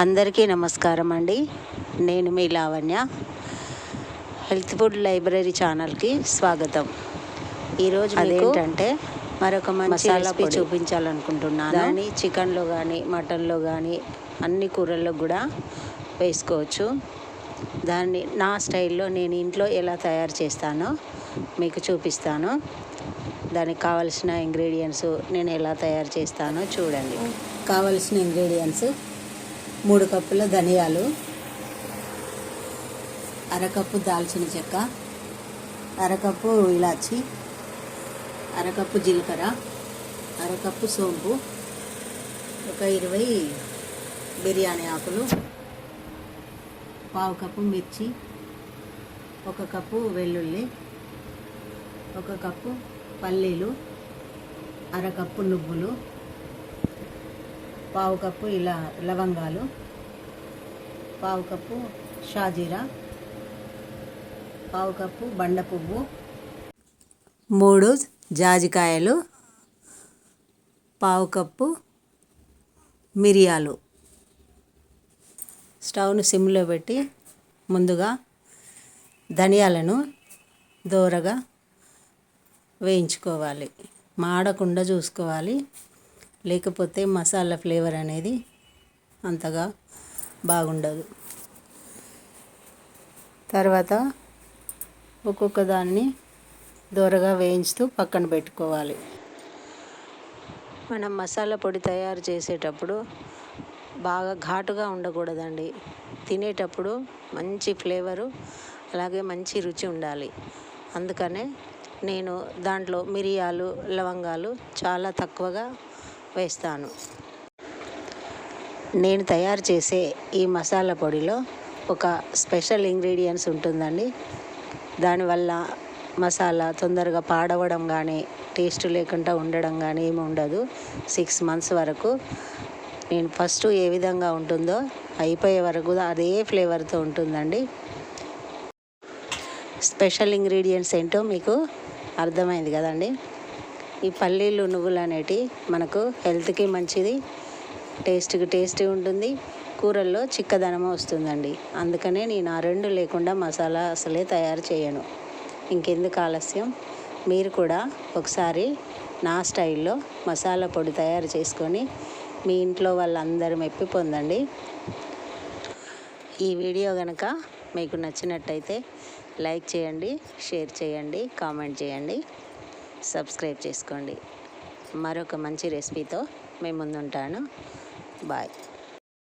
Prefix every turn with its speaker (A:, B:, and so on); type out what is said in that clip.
A: అందరికీ నమస్కారం అండి. నేను మీ లావణ్య. హెల్త్ ఫుడ్ లైబ్రరీ ఛానల్కి స్వాగతం. ఈరోజు అదేంటంటే మరొక
B: మసాలా.
A: చూపించాలనుకుంటున్నాను. దాన్ని చికెన్లో కానీ మటన్లో కానీ అన్ని కూరల్లో కూడా వేసుకోవచ్చు. దాన్ని నా స్టైల్లో నేను ఇంట్లో ఎలా తయారు చేస్తానో మీకు చూపిస్తాను. దానికి కావలసిన ఇంగ్రీడియంట్స్ నేను ఎలా తయారు చేస్తానో చూడండి.
B: కావలసిన ఇంగ్రీడియంట్స్ మూడు కప్పుల ధనియాలు అరకప్పు దాల్చిన చెక్క అరకప్పు ఇలాచి అరకప్పు జీలకర్ర అరకప్పు సోంపు ఒక ఇరవై బిర్యానీ ఆకులు పావు కప్పు మిర్చి ఒక కప్పు వెల్లుల్లి ఒక కప్పు పల్లీలు అరకప్పు నువ్వులు పావు కప్పు ఇలా లవంగాలు పావు కప్పు షాజీరా పావు కప్పు బండ పువ్వు మూడు జాజికాయలు పావు కప్పు మిరియాలు. స్టవ్ను సిమ్లో పెట్టి ముందుగా ధనియాలను దోరగా వేయించుకోవాలి. మాడకుండా చూసుకోవాలి. లేకపోతే మసాలా ఫ్లేవర్ అనేది అంతగా బాగుండదు. తర్వాత ఒక్కొక్క దాన్ని దూరగా వేయించుతూ పక్కన పెట్టుకోవాలి.
A: మనం మసాలా పొడి తయారు చేసేటప్పుడు బాగా ఘాటుగా ఉండకూడదండి. తినేటప్పుడు మంచి ఫ్లేవరు అలాగే మంచి రుచి ఉండాలి. అందుకనే నేను దాంట్లో మిరియాలు లవంగాలు చాలా తక్కువగా వేస్తాను. నేను తయారు చేసే ఈ మసాలా పొడిలో ఒక స్పెషల్ ఇంగ్రీడియంట్స్ ఉంటుందండి. దానివల్ల మసాలా తొందరగా పాడవడం కానీ టేస్ట్ లేకుండా ఉండడం కానీ ఏమి ఉండదు. సిక్స్ మంత్స్ వరకు నేను ఫస్ట్ ఏ విధంగా ఉంటుందో అయిపోయే వరకు అదే ఫ్లేవర్తో ఉంటుందండి. స్పెషల్ ఇంగ్రీడియంట్స్ ఏంటో మీకు అర్థమైంది కదండి? ఈ పల్లీలు నువ్వులు అనేటివి మనకు హెల్త్కి మంచిది టేస్ట్కి టేస్టీ ఉంటుంది కూరల్లో చిక్కదనం వస్తుందండి. అందుకనే నేను ఆ రెండు లేకుండా మసాలా అసలే తయారు చేయను. ఇంకెందుకు ఆలస్యం? మీరు కూడా ఒకసారి నా స్టైల్లో మసాలా పొడి తయారు చేసుకొని మీ ఇంట్లో వాళ్ళందరూ మెప్పి పొందండి. ఈ వీడియో కనుక మీకు నచ్చినట్టయితే లైక్ చేయండి షేర్ చేయండి కామెంట్ చేయండి. సబ్స్క్రైబ్ చేసుకోండి. మరొక మంచి రెసిపీతో మేము ముందుంటాను. బాయ్.